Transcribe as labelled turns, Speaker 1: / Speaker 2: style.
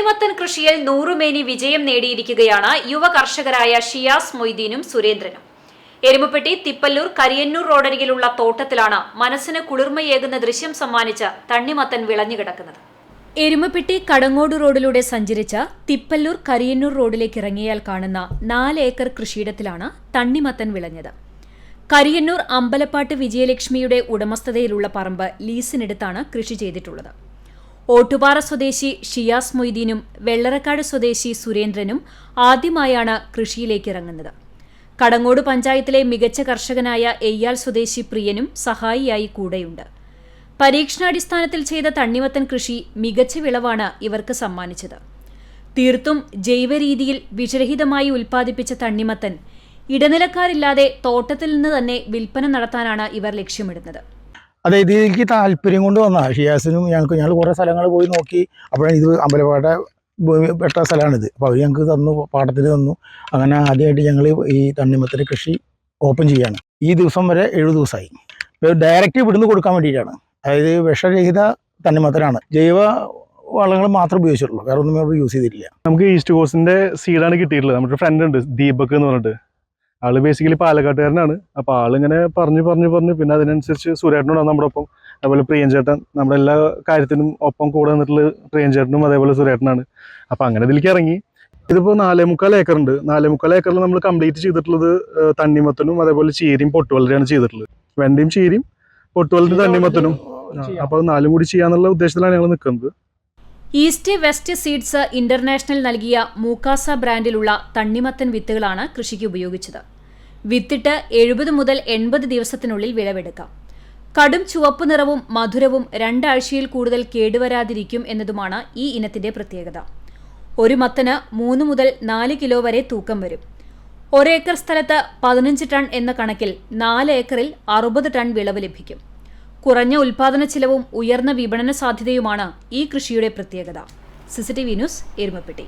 Speaker 1: തണ്ണിമത്തൻ കൃഷിയിൽ നൂറുമേനി വിജയം നേടിയിരിക്കുകയാണ് യുവ കർഷകരായ ഷിയാസ് മൊയ്തീനും സുരേന്ദ്രനും. എരുമപ്പെട്ടി തിപ്പല്ലൂർ കരിയന്നൂർ റോഡരികിലുള്ള തോട്ടത്തിലാണ് മനസ്സിന് കുളിർമയേകുന്ന ദൃശ്യം സമ്മാനിച്ച തണ്ണിമത്തൻ വിളഞ്ഞുകിടക്കുന്നത് എരുമപ്പെട്ടി കടങ്ങോട് റോഡിലൂടെ സഞ്ചരിച്ച തിപ്പല്ലൂർ കരിയന്നൂർ റോഡിലേക്ക് ഇറങ്ങിയാൽ കാണുന്ന നാല് ഏക്കർ കൃഷിയിടത്തിലാണ് തണ്ണിമത്തൻ വിളഞ്ഞത്. കരിയന്നൂർ അമ്പലപ്പാട്ട് വിജയലക്ഷ്മിയുടെ ഉടമസ്ഥതയിലുള്ള പറമ്പ് ലീസിനെടുത്താണ് കൃഷി ചെയ്തിട്ടുള്ളത്. ഓട്ടുപാറ സ്വദേശി ഷിയാസ് മൊയ്തീനും വെള്ളറക്കാട് സ്വദേശി സുരേന്ദ്രനും ആദ്യമായാണ് കൃഷിയിലേക്ക് ഇറങ്ങുന്നത് കടങ്ങോട് പഞ്ചായത്തിലെ മികച്ച കർഷകനായ എയ്യാൽ സ്വദേശി പ്രിയനും സഹായിയായി കൂടെയുണ്ട്. പരീക്ഷണാടിസ്ഥാനത്തിൽ ചെയ്ത തണ്ണിമത്തൻ കൃഷി മികച്ച വിളവാണ് ഇവർക്ക് സമ്മാനിച്ചത്. തീർത്തും ജൈവ രീതിയിൽ വിഷരഹിതമായി ഉൽപ്പാദിപ്പിച്ച തണ്ണിമത്തൻ ഇടനിലക്കാരില്ലാതെ തോട്ടത്തിൽ നിന്ന് തന്നെ വിൽപ്പന നടത്താനാണ് ഇവർ ലക്ഷ്യമിടുന്നത്.
Speaker 2: അതെ ഇതിലേക്ക് താല്പര്യം കൊണ്ട് വന്ന ഷിയാസിനും ഞങ്ങൾക്ക് ഞങ്ങൾ കുറേ സ്ഥലങ്ങൾ പോയി നോക്കി. അപ്പോഴാണ് ഇത് അമ്പലപ്പാട്ട പെട്ട സ്ഥലമാണിത് അപ്പോൾ അവർ ഞങ്ങൾക്ക് തന്നു പാട്ടത്തിന് തന്നു. അങ്ങനെ ആദ്യമായിട്ട് ഞങ്ങൾ ഈ തണ്ണിമത്തന്റെ കൃഷി ഓപ്പൺ ചെയ്യാണ്. ഈ ദിവസം വരെ ഏഴു ദിവസമായി ഡയറക്റ്റ് ഇവിടുന്ന് കൊടുക്കാൻ വേണ്ടിയിട്ടാണ് അതായത് വിഷരഹിത തണ്ണിമത്തനാണ്. ജൈവ വളങ്ങൾ മാത്രം ഉപയോഗിച്ചിട്ടുള്ളൂ. വേറെ ഒന്നും യൂസ് ചെയ്തിട്ടില്ല.
Speaker 3: നമുക്ക് ഈസ്റ്റ് കോസ്റ്റിന്റെ സീഡാണ് കിട്ടിയിട്ടുള്ളത്. നമ്മുടെ ഫ്രണ്ട് ഉണ്ട് ദീപക് എന്ന് പറഞ്ഞിട്ട്. ആൾ ബേസിക്കലി പാലക്കാട്ടുകാരനാണ്. അപ്പൊ ആളിങ്ങനെ പറഞ്ഞു പറഞ്ഞു പറഞ്ഞു. പിന്നെ അതിനനുസരിച്ച് സുരേട്ടനോട് നമ്മുടെ ഒപ്പം അതുപോലെ പ്രിയൻ ചേട്ടൻ നമ്മുടെ എല്ലാ കാര്യത്തിനും ഒപ്പം കൂടെ നിന്നിട്ടുള്ള പ്രിയൻ ചേട്ടനും അതേപോലെ സുരേട്ടനാണ്. അപ്പൊ അങ്ങനെ ഇതിലേക്ക് ഇറങ്ങി. ഇതിപ്പോ നാലേ മുക്കാൽ ഏക്കറുണ്ട് നാലേ മുക്കാൽ ഏക്കറിൽ നമ്മൾ കംപ്ലീറ്റ് ചെയ്തിട്ടുള്ളത് തണ്ണിമത്തനും അതേപോലെ ചീരയും പൊട്ടുവളരെയാണ് ചെയ്തിട്ടുള്ളത്. വെണ്ടയും ചീരയും പൊട്ടുവലരും തണ്ണിമത്തനും. അപ്പോൾ നാലും കൂടി ചെയ്യാന്നുള്ള ഉദ്ദേശത്തിലാണ് ഞങ്ങൾ നിൽക്കുന്നത്
Speaker 1: ഈസ്റ്റ് വെസ്റ്റ് സീഡ്സ് ഇന്റർനാഷണൽ നൽകിയ മൂക്കാസ ബ്രാൻഡിലുള്ള തണ്ണിമത്തൻ വിത്തുകളാണ് കൃഷിക്ക് ഉപയോഗിച്ചത്. വിത്തിട്ട് എഴുപത് മുതൽ എൺപത് ദിവസത്തിനുള്ളിൽ വിളവെടുക്കാം. കടും ചുവപ്പ് നിറവും മധുരവും രണ്ടാഴ്ചയിൽ കൂടുതൽ കേടുവരാതിരിക്കും എന്നതുമാണ് ഈ ഇനത്തിന്റെ പ്രത്യേകത. ഒരു മത്തന് മൂന്ന് മുതൽ നാല് കിലോ വരെ തൂക്കം വരും. ഒരേക്കർ സ്ഥലത്ത് പതിനഞ്ച് ടൺ എന്ന കണക്കിൽ നാല് ഏക്കറിൽ അറുപത് ടൺ വിളവ് ലഭിക്കും. കുറഞ്ഞ ഉൽപാദന ചിലവും ഉയർന്ന വിപണന സാധ്യതയുമാണ് ഈ കൃഷിയുടെ പ്രത്യേകത. CCTV news Erumapetty.